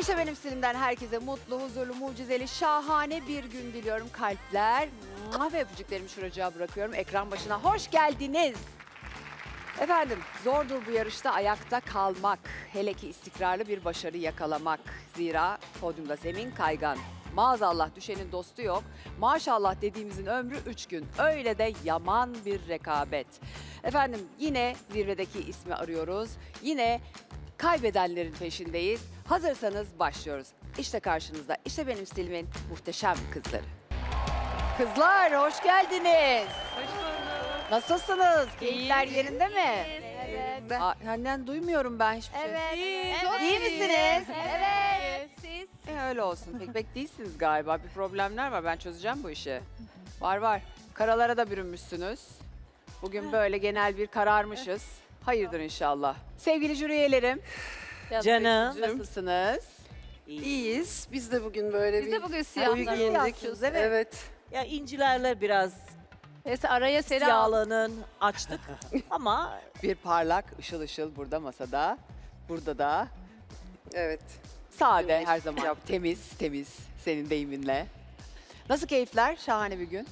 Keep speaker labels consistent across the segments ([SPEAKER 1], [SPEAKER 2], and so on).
[SPEAKER 1] İşte benim stilimden herkese mutlu, huzurlu, mucizeli, şahane bir gün diliyorum. Kalpler ve öpücüklerimi şuracığa bırakıyorum. Ekran başına hoş geldiniz. Efendim zordur bu yarışta ayakta kalmak. Hele ki istikrarlı bir başarı yakalamak. Zira podyumda zemin kaygan. Maazallah düşenin dostu yok. Maşallah dediğimizin ömrü 3 gün. Öyle de yaman bir rekabet. Efendim yine zirvedeki ismi arıyoruz. Yine kaybedenlerin peşindeyiz. Hazırsanız başlıyoruz. İşte karşınızda, işte benim stilimin muhteşem kızları. Kızlar hoş geldiniz. Nasılsınız? Keyifler yerinde mi?
[SPEAKER 2] Evet.
[SPEAKER 1] Aa, senden duymuyorum ben hiçbir şey.
[SPEAKER 2] Evet.
[SPEAKER 1] Çok iyi misiniz?
[SPEAKER 2] Evet. Siz?
[SPEAKER 1] E, öyle olsun. Pek pek değilsiniz galiba. Bir problemler var. Ben çözeceğim bu işi. Var var. Karalara da bürünmüşsünüz. Bugün böyle genel bir kararmışız. Hayırdır inşallah. Sevgili jüri üyelerim.
[SPEAKER 3] Canım.
[SPEAKER 1] Nasılsınız?
[SPEAKER 4] İyiyiz. Biz de bugün böyle
[SPEAKER 2] Biz
[SPEAKER 4] bir
[SPEAKER 2] de bugün siyahlar
[SPEAKER 4] giyindik.
[SPEAKER 1] Siyahsınız, evet.
[SPEAKER 4] evet.
[SPEAKER 3] Ya incilerle biraz
[SPEAKER 2] Neyse araya seri al.
[SPEAKER 3] siyahlanın açtık ama
[SPEAKER 1] Bir parlak, ışıl ışıl burada masada. Burada da
[SPEAKER 4] Evet.
[SPEAKER 1] sade
[SPEAKER 4] Güneş
[SPEAKER 1] her zaman. Temiz, temiz senin deyiminle. Nasıl keyifler? Şahane bir gün.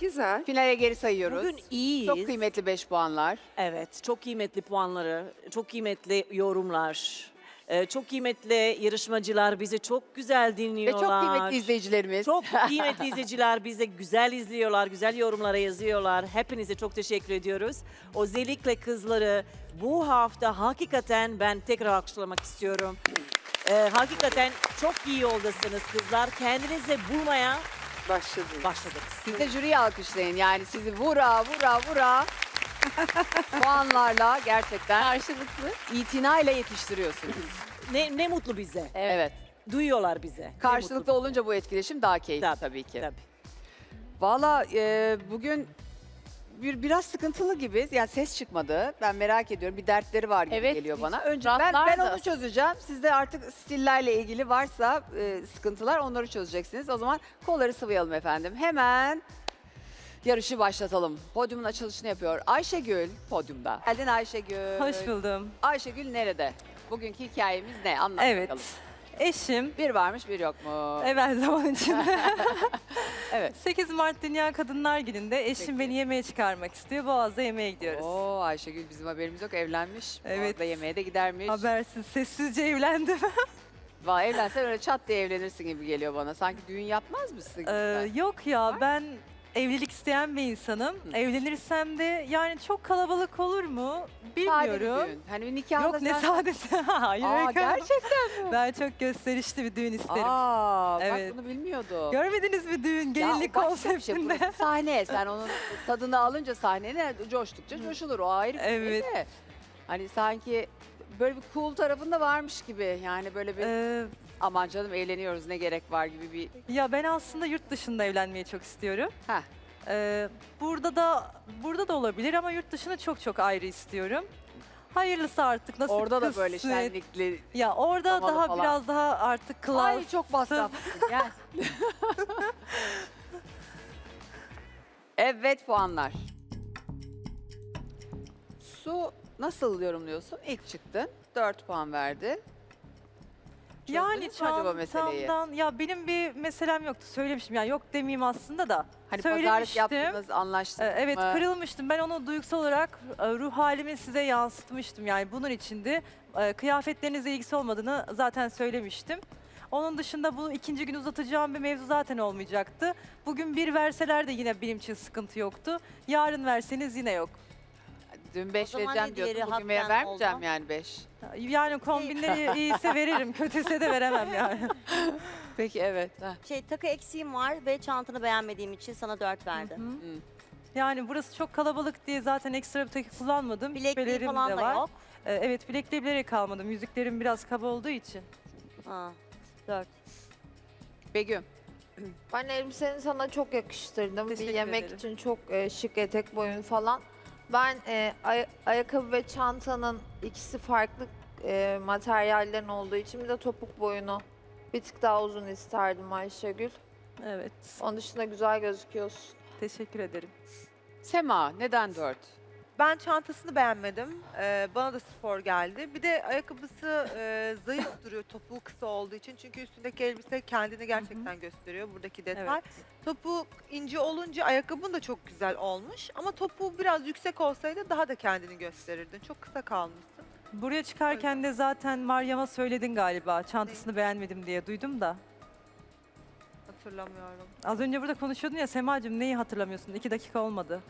[SPEAKER 4] Güzel.
[SPEAKER 1] Finale geri sayıyoruz.
[SPEAKER 3] bugün iyiyiz.
[SPEAKER 1] Çok kıymetli 5 puanlar.
[SPEAKER 3] Evet, çok kıymetli puanları, çok kıymetli yorumlar, e, çok kıymetli yarışmacılar bizi çok güzel
[SPEAKER 1] Ve
[SPEAKER 3] dinliyorlar.
[SPEAKER 1] çok kıymetli izleyicilerimiz.
[SPEAKER 3] Çok kıymetli izleyiciler bize güzel izliyorlar, güzel yorumlara yazıyorlar. Hepinize çok teşekkür ediyoruz. Özellikle kızları bu hafta hakikaten ben tekrar alkışlamak istiyorum. Ee, hakikaten çok iyi yoldasınız kızlar. Kendinizi bulmaya
[SPEAKER 4] Başladı.
[SPEAKER 3] başladınız.
[SPEAKER 1] Siz de jüriyi alkışlayın. Yani sizi vura vura vura puanlarla gerçekten
[SPEAKER 2] Karşılıklı.
[SPEAKER 1] itinayla yetiştiriyorsunuz.
[SPEAKER 3] Ne, ne mutlu bize.
[SPEAKER 1] Evet.
[SPEAKER 3] Duyuyorlar bize. Ne
[SPEAKER 1] Karşılıklı
[SPEAKER 3] mutlu.
[SPEAKER 1] olunca bu etkileşim daha keyifli
[SPEAKER 3] Tabii,
[SPEAKER 1] tabii ki.
[SPEAKER 3] Tabii.
[SPEAKER 1] Valla e, bugün bir biraz sıkıntılı gibi. Yani ses çıkmadı. Ben merak ediyorum. Bir dertleri var gibi
[SPEAKER 2] Evet,
[SPEAKER 1] geliyor bana. Önce ben, ben
[SPEAKER 2] rahatlardı.
[SPEAKER 1] onu çözeceğim. Sizde artık stillerle ilgili varsa e, sıkıntılar onları çözeceksiniz. O zaman kolları sıvayalım efendim. Hemen yarışı başlatalım. Podyumun açılışını yapıyor. Ayşegül podyumda. Geldin Ayşegül.
[SPEAKER 5] Hoş buldum.
[SPEAKER 1] Ayşegül nerede? Bugünkü hikayemiz ne? Anlat
[SPEAKER 5] Evet.
[SPEAKER 1] bakalım.
[SPEAKER 5] Eşim
[SPEAKER 1] Bir varmış bir yok mu?
[SPEAKER 5] evvel zaman içinde
[SPEAKER 1] Evet.
[SPEAKER 5] 8 Mart Dünya Kadınlar Günü'nde eşim
[SPEAKER 1] Peki.
[SPEAKER 5] beni yemeğe çıkarmak istiyor. Boğaz'da yemeğe gidiyoruz.
[SPEAKER 1] Oo Ayşegül bizim haberimiz yok evlenmiş.
[SPEAKER 5] Evet.
[SPEAKER 1] Evet. yemeğe de gidermiş.
[SPEAKER 5] Habersiz, sessizce evlendim.
[SPEAKER 1] Vay evlensen öyle çat diye evlenirsin gibi geliyor bana. Sanki düğün yapmaz mısın?
[SPEAKER 5] Ee, yok ya ben evlilik isteyen bir insanım. Evlenirsem de yani çok kalabalık olur mu
[SPEAKER 1] Sade bir
[SPEAKER 5] bilmiyorum.
[SPEAKER 1] düğün. Hani bir nikahda
[SPEAKER 5] Yok ne
[SPEAKER 1] sen...
[SPEAKER 5] sadece. Hayır.
[SPEAKER 1] Aa, gerçekten mi?
[SPEAKER 5] Ben çok gösterişli bir düğün isterim.
[SPEAKER 1] Aa,
[SPEAKER 5] Evet.
[SPEAKER 1] bak bunu bilmiyordum.
[SPEAKER 5] Görmediniz mi düğün
[SPEAKER 1] Ya,
[SPEAKER 5] gelinlik
[SPEAKER 1] başka bir şey.
[SPEAKER 5] konseptinde?
[SPEAKER 1] Burası sahne. Sen onun tadını alınca sahnene coştukça coşulur. O ayrı bir şey de. Hani sanki böyle bir cool tarafında varmış gibi. Yani böyle bir
[SPEAKER 5] Ee,
[SPEAKER 1] aman canım eğleniyoruz ne gerek var gibi bir...
[SPEAKER 5] Ya ben aslında yurt dışında evlenmeyi çok istiyorum.
[SPEAKER 1] Heh.
[SPEAKER 5] Ee, burada da burada da olabilir ama yurt dışını çok çok ayrı istiyorum. Hayırlısı artık nasıl
[SPEAKER 1] Orada da böyle
[SPEAKER 5] kısmet.
[SPEAKER 1] şenlikli.
[SPEAKER 5] Ya orada daha
[SPEAKER 1] falan.
[SPEAKER 5] biraz daha artık klas.
[SPEAKER 1] Ay çok masraflısın. Gel. evet puanlar. Su nasıl yorumluyorsun? İlk çıktın. 4 puan verdi.
[SPEAKER 5] Yani
[SPEAKER 1] Çözdünüz mü acaba meseleyi?
[SPEAKER 5] çantamdan ya benim bir meselem yoktu söylemiştim yani yok demeyeyim aslında da.
[SPEAKER 1] Hani pazarlık
[SPEAKER 5] söylemiştim.
[SPEAKER 1] yaptınız,
[SPEAKER 5] Ee,
[SPEAKER 1] anlaştınız
[SPEAKER 5] Evet
[SPEAKER 1] mı?
[SPEAKER 5] kırılmıştım. Ben onu duygusal olarak e, ruh halimi size yansıtmıştım. Yani bunun içindi. E, Kıyafetlerinizle ilgisi olmadığını zaten söylemiştim. Onun dışında bunu ikinci gün uzatacağım bir mevzu zaten olmayacaktı. Bugün bir verseler de yine benim için sıkıntı yoktu. Yarın verseniz yine yok.
[SPEAKER 1] Dün 5
[SPEAKER 6] O zaman
[SPEAKER 1] vereceğim diyordun. Bugün ver-
[SPEAKER 6] haktan
[SPEAKER 1] vermeyeceğim
[SPEAKER 6] oldu?
[SPEAKER 1] yani 5.
[SPEAKER 5] Yani kombinleri iyiyse veririm, kötüyse de veremem yani.
[SPEAKER 1] Peki evet. Heh.
[SPEAKER 6] Şey takı eksiğim var ve çantanı beğenmediğim için sana 4 verdi.
[SPEAKER 5] Yani burası çok kalabalık diye zaten ekstra bir takı kullanmadım.
[SPEAKER 6] Bilekliği
[SPEAKER 5] Küpelerim
[SPEAKER 6] falan
[SPEAKER 5] de
[SPEAKER 6] da
[SPEAKER 5] var.
[SPEAKER 6] yok.
[SPEAKER 5] E, Evet bilekliği bilerek almadım. Yüzüklerim biraz kaba olduğu için.
[SPEAKER 6] Ha, 4.
[SPEAKER 1] Begüm.
[SPEAKER 2] Ben elbiseni sana çok yakıştırdım.
[SPEAKER 5] Teşekkür
[SPEAKER 2] bir yemek
[SPEAKER 5] ederim.
[SPEAKER 2] için çok e, şık etek boyun falan. Ben e, ay- ayakkabı ve çantanın ikisi farklı e, materyallerin olduğu için bir de topuk boyunu bir tık daha uzun isterdim Ayşegül.
[SPEAKER 5] Evet.
[SPEAKER 2] Onun dışında güzel gözüküyorsun.
[SPEAKER 5] Teşekkür ederim.
[SPEAKER 1] Sema neden 4?
[SPEAKER 7] Ben çantasını beğenmedim. Ee, bana da spor geldi. Bir de ayakkabısı e, zayıf duruyor topuğu kısa olduğu için. Çünkü üstündeki elbise kendini gerçekten gösteriyor buradaki detay.
[SPEAKER 5] Evet.
[SPEAKER 7] Topuğu ince olunca ayakkabın da çok güzel olmuş. Ama topuğu biraz yüksek olsaydı daha da kendini gösterirdin. Çok kısa kalmışsın.
[SPEAKER 5] Buraya çıkarken de zaten Meryem'e söyledin galiba. Çantasını beğenmedim diye duydum da.
[SPEAKER 7] Hatırlamıyorum.
[SPEAKER 5] Az önce burada konuşuyordun ya Semacığım neyi hatırlamıyorsun? İki dakika olmadı.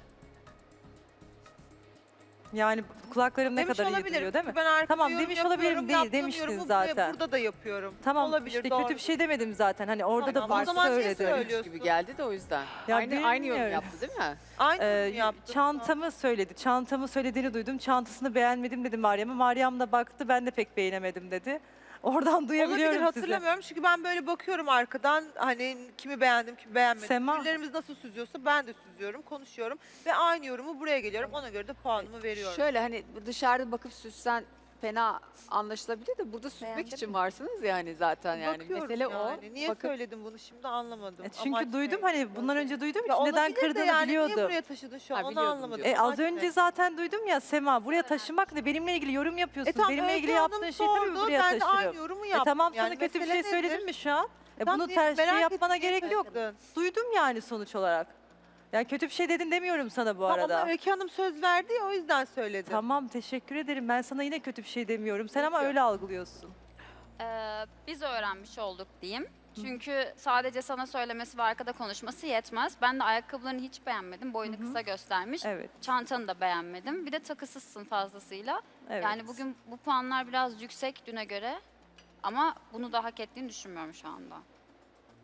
[SPEAKER 5] Yani kulaklarım ne
[SPEAKER 7] demiş
[SPEAKER 5] kadar iyi
[SPEAKER 7] olabilirim.
[SPEAKER 5] duyuyor değil mi?
[SPEAKER 7] Ben arkada
[SPEAKER 5] Tamam,
[SPEAKER 7] yorum
[SPEAKER 5] demiş olabilirim
[SPEAKER 7] yapıyorum,
[SPEAKER 5] değil,
[SPEAKER 7] yaptığım
[SPEAKER 5] demiştin
[SPEAKER 7] yorumu
[SPEAKER 5] zaten.
[SPEAKER 7] Burada da yapıyorum.
[SPEAKER 5] Tamam
[SPEAKER 7] olabilir,
[SPEAKER 5] işte
[SPEAKER 7] doğru.
[SPEAKER 5] kötü bir şey demedim zaten. Hani orada
[SPEAKER 7] Tamam,
[SPEAKER 5] da
[SPEAKER 7] o
[SPEAKER 5] farklı
[SPEAKER 7] zaman niye
[SPEAKER 5] söyledim.
[SPEAKER 7] söylüyorsun?
[SPEAKER 1] gibi geldi de o yüzden.
[SPEAKER 5] Ya
[SPEAKER 1] aynı aynı yorum
[SPEAKER 5] bilmiyorum.
[SPEAKER 1] yaptı değil mi?
[SPEAKER 7] Aynı
[SPEAKER 5] Ee,
[SPEAKER 7] yorum yaptım.
[SPEAKER 5] çantamı söyledi. Çantamı söylediğini duydum. Çantasını beğenmedim dedi Meryem'e. Meryem de baktı ben de pek beğenemedim dedi. Oradan
[SPEAKER 7] Olabilir
[SPEAKER 5] duyabiliyorum sizi.
[SPEAKER 7] hatırlamıyorum çünkü ben böyle bakıyorum arkadan hani kimi beğendim kimi beğenmedim.
[SPEAKER 5] Sema.
[SPEAKER 7] Birilerimiz nasıl süzüyorsa ben de süzüyorum, konuşuyorum ve aynı yorumu buraya geliyorum. Ona göre de puanımı veriyorum.
[SPEAKER 1] Şöyle hani dışarıda bakıp süssen fena anlaşılabilir de burada süsmek
[SPEAKER 2] Beğendin
[SPEAKER 1] için
[SPEAKER 2] mi?
[SPEAKER 1] varsınız yani zaten yani.
[SPEAKER 7] Bakıyorum
[SPEAKER 1] Mesele
[SPEAKER 7] yani.
[SPEAKER 1] o.
[SPEAKER 7] Niye
[SPEAKER 1] Bakıp-
[SPEAKER 7] söyledim bunu şimdi anlamadım.
[SPEAKER 5] E çünkü
[SPEAKER 7] Amaç
[SPEAKER 5] duydum
[SPEAKER 7] ne?
[SPEAKER 5] hani bundan önce duydum
[SPEAKER 7] Ya
[SPEAKER 5] neden
[SPEAKER 7] olabilir de
[SPEAKER 5] kırdığını
[SPEAKER 7] yani, Niye
[SPEAKER 5] biliyordum.
[SPEAKER 7] buraya taşıdın şu an
[SPEAKER 1] Ha,
[SPEAKER 7] onu
[SPEAKER 1] biliyordum
[SPEAKER 7] anlamadım.
[SPEAKER 5] E az
[SPEAKER 7] Amaç ne?
[SPEAKER 5] önce zaten duydum ya Sema buraya taşımak ne? Benimle ilgili yorum
[SPEAKER 7] E
[SPEAKER 5] yapıyorsun.
[SPEAKER 7] tamam
[SPEAKER 5] Benimle ilgili
[SPEAKER 7] Hanım
[SPEAKER 5] yaptığın şey tabii
[SPEAKER 7] sordu,
[SPEAKER 5] buraya
[SPEAKER 7] ben de
[SPEAKER 5] taşırım.
[SPEAKER 7] aynı yorumu
[SPEAKER 5] E
[SPEAKER 7] yaptım.
[SPEAKER 5] tamam sana
[SPEAKER 7] yani.
[SPEAKER 5] kötü bir
[SPEAKER 7] Mesele
[SPEAKER 5] şey
[SPEAKER 7] nedir?
[SPEAKER 5] söyledim mi şu an? E
[SPEAKER 7] Tam
[SPEAKER 5] bunu
[SPEAKER 7] bir
[SPEAKER 5] ters şey
[SPEAKER 7] merak
[SPEAKER 5] yapmana
[SPEAKER 7] ettiğim
[SPEAKER 5] gerek yok. Duydum yani sonuç olarak. Yani kötü bir şey dedin demiyorum sana bu
[SPEAKER 7] Tamam,
[SPEAKER 5] arada.
[SPEAKER 7] Ama Öykü Hanım söz verdi ya o yüzden söyledim.
[SPEAKER 5] Tamam teşekkür ederim. Ben sana yine kötü bir şey demiyorum. Sen ama öyle algılıyorsun.
[SPEAKER 8] Ee, biz öğrenmiş olduk diyeyim. Çünkü sadece sana söylemesi ve arkada konuşması yetmez. Ben de ayakkabılarını hiç beğenmedim. Boyunu kısa göstermiş.
[SPEAKER 5] Evet.
[SPEAKER 8] Çantanı da beğenmedim. Bir de takısızsın fazlasıyla.
[SPEAKER 5] Evet.
[SPEAKER 8] Yani bugün bu puanlar biraz yüksek düne göre. Ama bunu da hak ettiğini düşünmüyorum şu anda.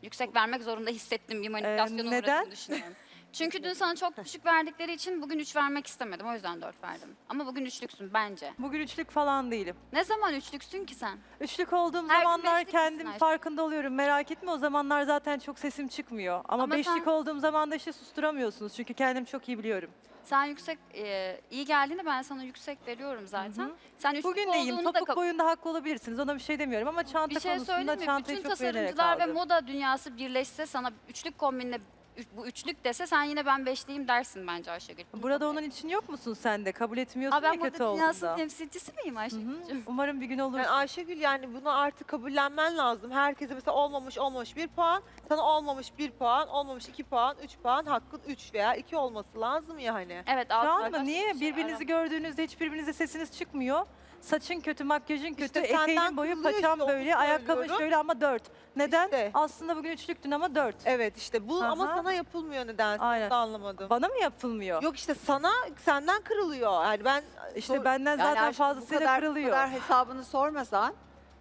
[SPEAKER 8] Yüksek vermek zorunda hissettim bir manipülasyona
[SPEAKER 5] neden?
[SPEAKER 8] uğradığını düşünüyorum. Çünkü dün sana çok düşük verdikleri için bugün 3 vermek istemedim. O yüzden 4 verdim. Ama bugün üçlüksün bence.
[SPEAKER 5] Bugün üçlük falan değilim.
[SPEAKER 8] Ne zaman üçlüksün ki sen?
[SPEAKER 5] Üçlük olduğum
[SPEAKER 8] Her gün
[SPEAKER 5] zamanlar
[SPEAKER 8] beşlik misin
[SPEAKER 5] kendim
[SPEAKER 8] Ayşe?
[SPEAKER 5] farkında oluyorum. Merak etme o zamanlar zaten çok sesim çıkmıyor. Ama,
[SPEAKER 8] Ama
[SPEAKER 5] beşlik
[SPEAKER 8] sen-
[SPEAKER 5] olduğum zaman da işte susturamıyorsunuz. Çünkü kendim çok iyi biliyorum.
[SPEAKER 8] Sen yüksek e, iyi geldiğinde ben sana yüksek veriyorum zaten. Sen üçlük
[SPEAKER 5] Bugün neyim?
[SPEAKER 8] olduğunu da
[SPEAKER 5] Topuk
[SPEAKER 8] kap-
[SPEAKER 5] boyunda haklı olabilirsiniz. Ona bir şey demiyorum ama çanta
[SPEAKER 8] bir şey
[SPEAKER 5] konusunda
[SPEAKER 8] söyleyeyim mi?
[SPEAKER 5] çantayı
[SPEAKER 8] Bütün
[SPEAKER 5] çok beğenerek
[SPEAKER 8] tasarımcılar ve
[SPEAKER 5] aldım.
[SPEAKER 8] moda dünyası birleşse sana üçlük kombinle üç- bu üçlük dese sen yine ben beşliyim dersin bence Ayşegül. Bunu
[SPEAKER 5] Burada
[SPEAKER 8] kabul
[SPEAKER 5] onun
[SPEAKER 8] et.
[SPEAKER 5] için yok musun sen de? Kabul etmiyorsun
[SPEAKER 8] Aa, ben
[SPEAKER 5] ya kötü
[SPEAKER 8] dünyasının
[SPEAKER 5] olduğunda.
[SPEAKER 8] temsilcisi miyim
[SPEAKER 5] Hı hı.
[SPEAKER 8] Ayşegül'cüğüm?
[SPEAKER 5] Umarım bir gün olursun.
[SPEAKER 7] Yani Ayşegül yani bunu artık kabullenmen lazım. Herkese mesela olmamış olmamış bir puan, sana olmamış bir puan, olmamış iki puan, üç puan, hakkın üç veya iki olması lazım yani.
[SPEAKER 8] Evet
[SPEAKER 5] Şu
[SPEAKER 8] altı
[SPEAKER 5] an mı? Niye?
[SPEAKER 8] şey
[SPEAKER 5] Birbirinizi
[SPEAKER 8] aram-
[SPEAKER 5] gördüğünüzde hiçbirbirinize sesiniz çıkmıyor. Saçın kötü, makyajın kötü,
[SPEAKER 7] İşte senden
[SPEAKER 5] eteğin boyu, paçam
[SPEAKER 7] işte, onu
[SPEAKER 5] böyle, ayakkabın
[SPEAKER 7] söylüyorum.
[SPEAKER 5] şöyle ama dört. Neden?
[SPEAKER 7] İşte.
[SPEAKER 5] Aslında bugün üçlüktün ama dört.
[SPEAKER 7] Evet işte bu ama
[SPEAKER 5] Aha.
[SPEAKER 7] sana yapılmıyor nedense.
[SPEAKER 5] Aynen.
[SPEAKER 7] Da anlamadım.
[SPEAKER 5] Bana mı yapılmıyor?
[SPEAKER 7] Yok işte sana senden kırılıyor. Yani ben
[SPEAKER 5] İşte
[SPEAKER 7] sor-
[SPEAKER 5] benden
[SPEAKER 1] Yani
[SPEAKER 5] zaten
[SPEAKER 1] bu
[SPEAKER 5] fazlasıyla
[SPEAKER 1] kadar,
[SPEAKER 5] kırılıyor.
[SPEAKER 1] Bu kadar hesabını sormasan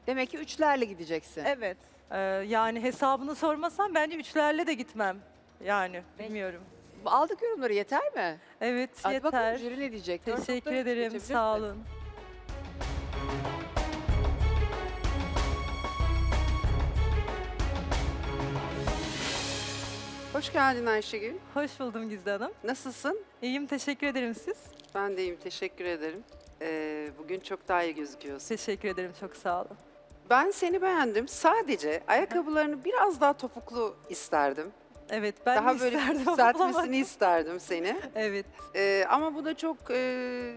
[SPEAKER 1] demek ki üçlerle gideceksin.
[SPEAKER 7] Evet.
[SPEAKER 5] Ee, yani hesabını sormasan bence üçlerle de gitmem. Yani bilmiyorum.
[SPEAKER 1] Aldık yorumları yeter mi?
[SPEAKER 5] Evet
[SPEAKER 1] Hadi bakalım
[SPEAKER 5] yeter.
[SPEAKER 1] jüri ne diyecek? Dört
[SPEAKER 5] Teşekkür ederim.
[SPEAKER 1] geçebilirsin.
[SPEAKER 5] Sağ olun.
[SPEAKER 4] Hoş geldin Ayşegül.
[SPEAKER 5] Hoş buldum Gizli Hanım.
[SPEAKER 4] Nasılsın?
[SPEAKER 5] İyiyim teşekkür ederim siz.
[SPEAKER 4] Ben de iyiyim, teşekkür ederim. Ee, bugün çok daha iyi gözüküyorsun.
[SPEAKER 5] Teşekkür ederim çok sağ olun.
[SPEAKER 4] Ben seni beğendim. Sadece ayakkabılarını biraz daha topuklu isterdim.
[SPEAKER 5] Evet ben
[SPEAKER 4] daha
[SPEAKER 5] de
[SPEAKER 4] böyle
[SPEAKER 5] isterdim bulamadım.
[SPEAKER 4] isterdim seni.
[SPEAKER 5] Evet
[SPEAKER 4] Ee, ama bu da çok e,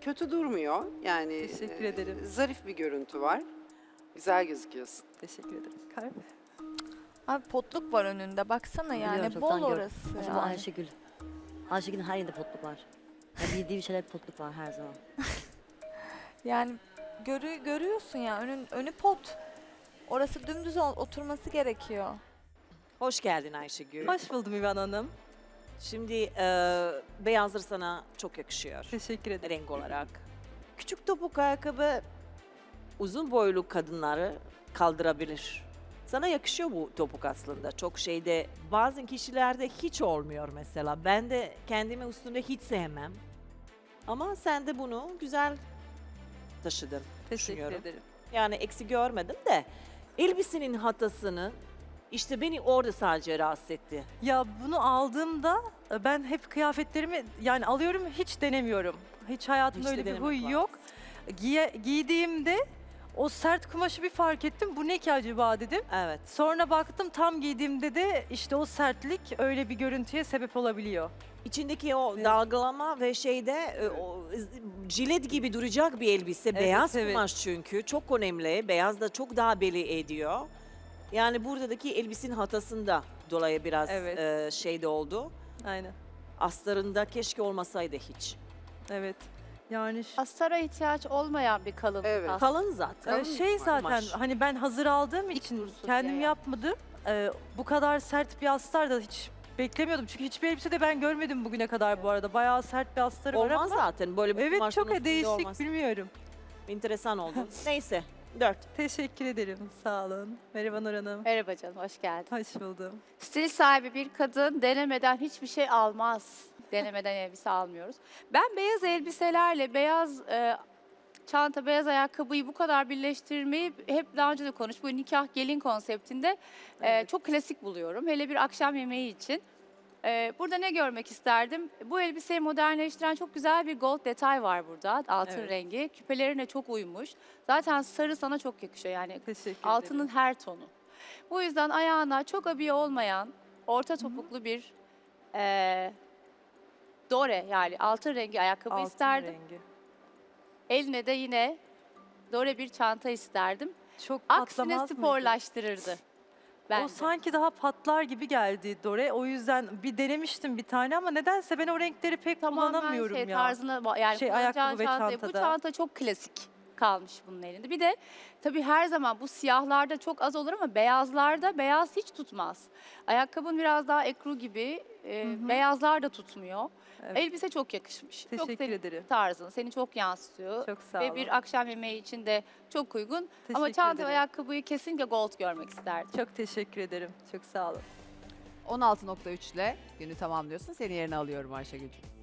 [SPEAKER 4] kötü durmuyor. Yani
[SPEAKER 5] Teşekkür
[SPEAKER 4] e,
[SPEAKER 5] ederim.
[SPEAKER 4] zarif bir görüntü var. Güzel gözüküyorsun.
[SPEAKER 5] teşekkür ederim. Kalp.
[SPEAKER 2] Abi potluk var önünde baksana yani
[SPEAKER 9] Biliyorum,
[SPEAKER 2] bol
[SPEAKER 9] çoktan gördüm.
[SPEAKER 2] orası
[SPEAKER 9] Acaba
[SPEAKER 2] yani.
[SPEAKER 9] Ayşegül. Ayşegül'ün her yerinde potluk var. Yani bildiği bir şeyler potluk var her zaman.
[SPEAKER 2] Yani görü, görüyorsun ya önün, önü pot. Orası dümdüz ol- oturması gerekiyor.
[SPEAKER 3] Hoş geldin Ayşegül.
[SPEAKER 5] Hoş buldum İvan Hanım.
[SPEAKER 3] Şimdi e, beyazlar sana çok yakışıyor.
[SPEAKER 5] Teşekkür ederim.
[SPEAKER 3] renk olarak. Küçük topuk ayakkabı uzun boylu kadınları kaldırabilir. Sana yakışıyor bu topuk aslında. Çok şeyde bazı kişilerde hiç olmuyor mesela. Ben de kendimi üstünde hiç sevmem. Ama sen de bunu güzel taşıdın.
[SPEAKER 5] Teşekkür
[SPEAKER 3] düşünüyorum.
[SPEAKER 5] ederim.
[SPEAKER 3] Yani eksi görmedim de elbisenin hatasını işte beni orada sadece rahatsız etti.
[SPEAKER 5] Ya bunu aldığımda e, ben hep kıyafetlerimi yani alıyorum hiç denemiyorum. Hiç hayatımda
[SPEAKER 3] İşte
[SPEAKER 5] öyle bir
[SPEAKER 3] denemek
[SPEAKER 5] huy yok. Giye, giydiğimde O sert kumaşı bir fark ettim. Bu ne ki acaba dedim.
[SPEAKER 3] Evet.
[SPEAKER 5] Sonra baktım tam giydiğimde de işte o sertlik öyle bir görüntüye sebep olabiliyor.
[SPEAKER 3] İçindeki o dalgalama ve şeyde e, o jilet gibi duracak bir elbise.
[SPEAKER 5] Evet,
[SPEAKER 3] Beyaz
[SPEAKER 5] evet.
[SPEAKER 3] kumaş çünkü. Çok önemli. Beyaz da çok daha belli ediyor. Yani buradaki elbisenin hatasında dolayı biraz
[SPEAKER 5] Evet.
[SPEAKER 3] e, şeyde oldu.
[SPEAKER 5] Aynen.
[SPEAKER 3] Astarında keşke olmasaydı hiç.
[SPEAKER 5] Evet. Yani ş-
[SPEAKER 10] Astara ihtiyaç olmayan bir kalın.
[SPEAKER 4] Evet.
[SPEAKER 10] aslında.
[SPEAKER 3] Kalın zaten.
[SPEAKER 5] Ee, şey zaten
[SPEAKER 3] Kumaş.
[SPEAKER 5] hani ben hazır aldığım için kendim
[SPEAKER 10] diye.
[SPEAKER 5] yapmadım. Ee, bu kadar sert bir astar da hiç beklemiyordum. Çünkü hiçbir elbisede ben görmedim bugüne kadar bu arada. Bayağı sert bir astarı var
[SPEAKER 3] Olmaz
[SPEAKER 5] ama.
[SPEAKER 3] zaten böyle bir
[SPEAKER 5] Evet
[SPEAKER 3] kumaşın
[SPEAKER 5] çok
[SPEAKER 3] üstünde
[SPEAKER 5] değişik
[SPEAKER 3] olmaz.
[SPEAKER 5] bilmiyorum.
[SPEAKER 3] Enteresan oldu. Neyse. Dört.
[SPEAKER 5] Teşekkür ederim. Sağ olun. Merhaba Nur Hanım.
[SPEAKER 10] Merhaba canım, hoş geldin.
[SPEAKER 5] Hoş buldum.
[SPEAKER 10] Stil sahibi bir kadın denemeden hiçbir şey almaz. Denemeden elbise almıyoruz. Ben beyaz elbiselerle beyaz e, çanta, beyaz ayakkabıyı bu kadar birleştirmeyi hep daha önce de konuş. Bu nikah gelin konseptinde e, çok klasik buluyorum. Hele bir akşam yemeği için. E, burada ne görmek isterdim? Bu elbiseyi modernleştiren çok güzel bir gold detay var burada. Altın
[SPEAKER 5] Evet.
[SPEAKER 10] rengi. Küpelerine çok uymuş. Zaten sarı sana çok yakışıyor yani.
[SPEAKER 5] Teşekkür
[SPEAKER 10] Altının her tonu. Bu yüzden ayağına çok abiye olmayan orta topuklu bir eee dore yani altın rengi ayakkabı
[SPEAKER 5] Altın
[SPEAKER 10] isterdim.
[SPEAKER 5] rengi.
[SPEAKER 10] Eline de yine dore bir çanta isterdim.
[SPEAKER 5] Çok
[SPEAKER 10] Aksine
[SPEAKER 5] patlamaz mıydı?
[SPEAKER 10] sporlaştırırdı. Bence.
[SPEAKER 5] O sanki daha patlar gibi geldi Dore. O yüzden bir denemiştim bir tane ama nedense ben o renkleri pek
[SPEAKER 10] Tamamen
[SPEAKER 5] kullanamıyorum
[SPEAKER 10] şey
[SPEAKER 5] ya.
[SPEAKER 10] tarzına ba- yani
[SPEAKER 5] Şey, ayakkabı ve
[SPEAKER 10] çantayı- Bu
[SPEAKER 5] çantada.
[SPEAKER 10] çanta çok klasik kalmış bunun elinde. Bir de tabii her zaman bu siyahlarda çok az olur ama beyazlarda beyaz hiç tutmaz. Ayakkabın biraz daha ekru gibi e,
[SPEAKER 5] Hı hı.
[SPEAKER 10] beyazlar da tutmuyor.
[SPEAKER 5] Evet.
[SPEAKER 10] Elbise çok yakışmış. çok
[SPEAKER 5] Teşekkür
[SPEAKER 10] senin
[SPEAKER 5] ederim.
[SPEAKER 10] tarzın seni çok yansıtıyor.
[SPEAKER 5] Çok sağ
[SPEAKER 10] Ve
[SPEAKER 5] olun.
[SPEAKER 10] bir akşam yemeği için de çok uygun. Ama
[SPEAKER 5] Teşekkür
[SPEAKER 10] çanta ve
[SPEAKER 5] ederim.
[SPEAKER 10] ayakkabıyı kesinlikle gold görmek isterdim.
[SPEAKER 5] Çok teşekkür ederim. Çok sağ olun.
[SPEAKER 1] 16.3 ile günü tamamlıyorsun. Seni yerine alıyorum Ayşegül'cüğüm.